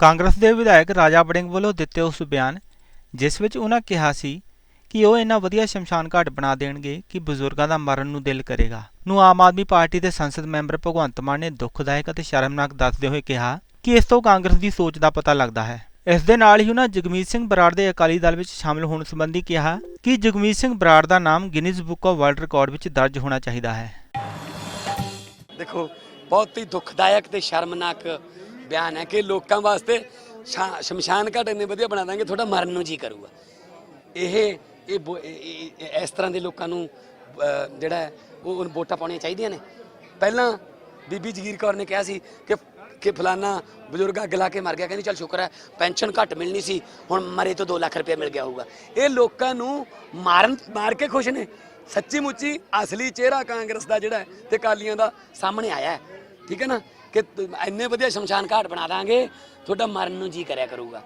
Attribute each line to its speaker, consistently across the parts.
Speaker 1: ਕਾਂਗਰਸ ਦੇ ਵਿਧਾਇਕ ਰਾਜਾ ਬੜਿੰਗ ਵੱਲੋਂ ਦਿੱਤੇ ਉਸ ਬਿਆਨ, ਜਿਸ ਵਿੱਚ ਉਹਨਾਂ ਕਿਹਾ ਸੀ ਕਿ ਉਹ ਇੰਨਾ ਵਧੀਆ ਸ਼ਮਸ਼ਾਨ ਘਾਟ ਬਣਾ ਦੇਣਗੇ ਕਿ ਬਜ਼ੁਰਗਾਂ ਦਾ ਮਰਨ ਨੂੰ ਦਿਲ ਕਰੇਗਾ। ਨੂੰ ਆਮ ਆਦਮੀ ਪਾਰਟੀ ਦੇ ਸੰਸਦ ਮੈਂਬਰ ਭਗਵੰਤ ਮਾਨ ਨੇ ਦੁਖਦਾਇਕ ਅਤੇ ਸ਼ਰਮਨਾਕ ਦੱਸਦੇ ਹੋਏ ਕਿਹਾ ਕਿ ਇਸ ਤੋਂ ਕਾਂਗਰਸ ਦੀ ਸੋਚ ਦਾ ਪਤਾ ਲੱਗਦਾ ਹੈ। ਇਸ ਦੇ ਨਾਲ ਹੀ ਉਹਨਾਂ ਜਗਮੀਤ ਸਿੰਘ ਬਰਾੜ ਦੇ ਅਕਾਲੀ ਦਲ ਵਿੱਚ ਸ਼ਾਮਲ ਹੋਣ ਸੰਬੰਧੀ ਕਿਹਾ ਕਿ ਜਗਮੀਤ ਸਿੰਘ ਬਰਾੜ ਦਾ ਨਾਮ Guinness book of world record ਵਿੱਚ ਦਰਜ ਹੋਣਾ ਚਾਹੀਦਾ ਹੈ।
Speaker 2: ਦੇਖੋ, ਬਹੁਤ ਹੀ ਦੁਖਦਾਇਕ ਤੇ ਸ਼ਰਮਨਾਕ ਬਿਆਨ ਹੈ ਕਿ ਲੋਕਾਂ ਵਾਸਤੇ ਸ਼ਾ- ਸ਼ਮਸ਼ਾਨ ਘਾਟ ਇੰਨੇ ਵਧੀਆ ਬਣਾ ਦਾਂਗੇ ਤੁਹਾਡਾ ਮਰਨ ਨੂੰ ਜੀ ਕਰੂਗਾ। ਇਹ ਇਹ ਬੋ- ਇਹ- ਇਹ- ਇਹ- ਇਸ ਤਰ੍ਹਾਂ ਦੇ ਲੋਕਾਂ ਨੂੰ ਅਹ, ਜਿਹੜਾ ਹੈ, ਉਹ ਉਹਨੂੰ ਵੋਟਾਂ ਪਾਉਣੀਆਂ ਚਾਹੀਦੀਆਂ ਨੇ। ਪਹਿਲਾਂ ਬੀਬੀ ਜਗੀਰ ਕੌਰ ਨੇ ਕਿਹਾ ਸੀ ਕਿ ਕਿ ਫਲਾਨਾ ਬਜ਼ੁਰਗ ਅੱਗ ਲਾ ਕੇ ਮਰ ਗਿਆ ਕਹਿੰਦੀ ਚਲ ਸ਼ੁਕਰ ਹੈ ਪੈਨਸ਼ਨ ਘੱਟ ਮਿਲਣੀ ਸੀ ਹੁਣ ਮਰੇ ਤੋਂ 2 ਲੱਖ ਰੁਪਏ ਮਿਲ ਗਿਆ ਹੋਊਗਾ। ਇਹ ਲੋਕਾਂ ਨੂੰ ਮਾਰਨ ਮਾਰ ਕੇ ਖੁਸ਼ ਨੇ। ਸੱਚੀ ਮੁੱਚੀ ਅਸਲੀ ਚਿਹਰਾ ਕਾਂਗਰਸ ਦਾ ਜਿਹੜਾ ਹੈ ਤੇ ਕਾਲੀਆਂ ਦਾ ਸਾਹਮਣੇ ਆਇਆ ਹੈ। ਠੀਕ ਹੈ ਨਾ? ਕਿ ਇੰਨੇ ਵਧੀਆ ਸ਼ਮਸ਼ਾਨ ਘਾਟ ਬਣਾ ਦਾਂਗੇ, ਤੁਹਾਡਾ ਮਰਨ ਨੂੰ ਜੀ ਕਰਿਆ ਕਰੂਗਾ।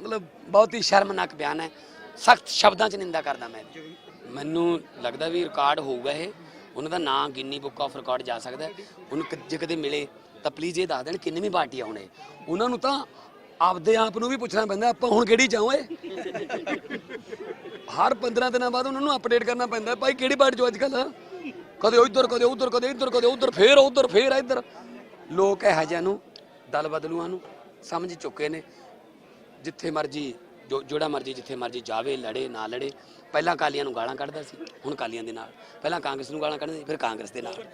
Speaker 2: ਮਤਲਬ ਬਹੁਤ ਹੀ ਸ਼ਰਮਨਾਕ ਬਿਆਨ ਹੈ। ਸਖਤ ਸ਼ਬਦਾਂ 'ਚ ਨਿੰਦਾ ਕਰਦਾ ਮੈਂ। ਮੈਨੂੰ ਲੱਗਦਾ ਵੀ ਰਿਕਾਰਡ ਹੋਊਗਾ ਇਹ। ਉਹਨਾਂ ਦਾ ਨਾਂ ਗਿੰਨੀ ਬੁੱਕ ਆਫ ਰਿਕਾਰਡ ਜਾ ਸਕਦਾ ਹੈ। ਜੇ ਕਦੇ ਮਿਲੇ ਤਾਂ ਪਲੀਜ਼ ਇਹ ਦੱਸ ਦੇਣ ਕਿੰਨੀ ਪਾਰਟੀ ਆਉਣੇ। ਉਹਨਾਂ ਨੂੰ ਤਾਂ ਆਪਦੇ ਆਪ ਨੂੰ ਵੀ ਪੁੱਛਣਾ ਪੈਂਦਾ, ਆਪਾਂ ਹੁਣ ਕਿਹੜੀ ਚਾਹੋਂ ਹਰ 15 ਦਿਨਾਂ ਬਾਅਦ ਉਹਨਾਂ ਨੂੰ ਅਪਡੇਟ ਕਰਨਾ ਪੈਂਦਾ, ਭਾਈ ਕਿਹੜੀ ਪਾਰਟੀ ਚੋਂ ਅੱਜ ਕੱਲ ਕਦੇ ਉਧਰ ਕਦੇ ਉਧਰ, ਕਦੇ ਇੱਧਰ, ਕਦੇ ਉਧਰ, ਫੇਰ ਉਧਰ, ਫੇਰ ਇੱਧਰ। ਲੋਕ ਇਹੋ ਜਿਹਿਆਂ ਨੂੰ, ਦਲ ਬਦਲੂਆਂ ਨੂੰ ਸਮਝ ਚੁੱਕੇ ਨੇ। ਜਿੱਥੇ ਮਰਜ਼ੀ ਜੋ, ਜਿਹੜਾ ਮਰਜ਼ੀ ਜਿੱਥੇ ਮਰਜ਼ੀ ਜਾਵੇ, ਲੜੇ, ਨਾ ਲੜੇ। ਪਹਿਲਾਂ ਕਾਲੀਆਂ ਨੂੰ ਗਾਲਾਂ ਕੱਢਦਾ ਸੀ, ਹੁਣ ਕਾਲੀਆਂ ਦੇ ਨਾਲ। ਪਹਿਲਾਂ ਕਾਂਗਰਸ ਨੂੰ ਗਾਲਾਂ ਕੱਢਦਾ ਸੀ, ਫਿਰ ਕਾਂਗਰਸ ਦੇ ਨਾਲ।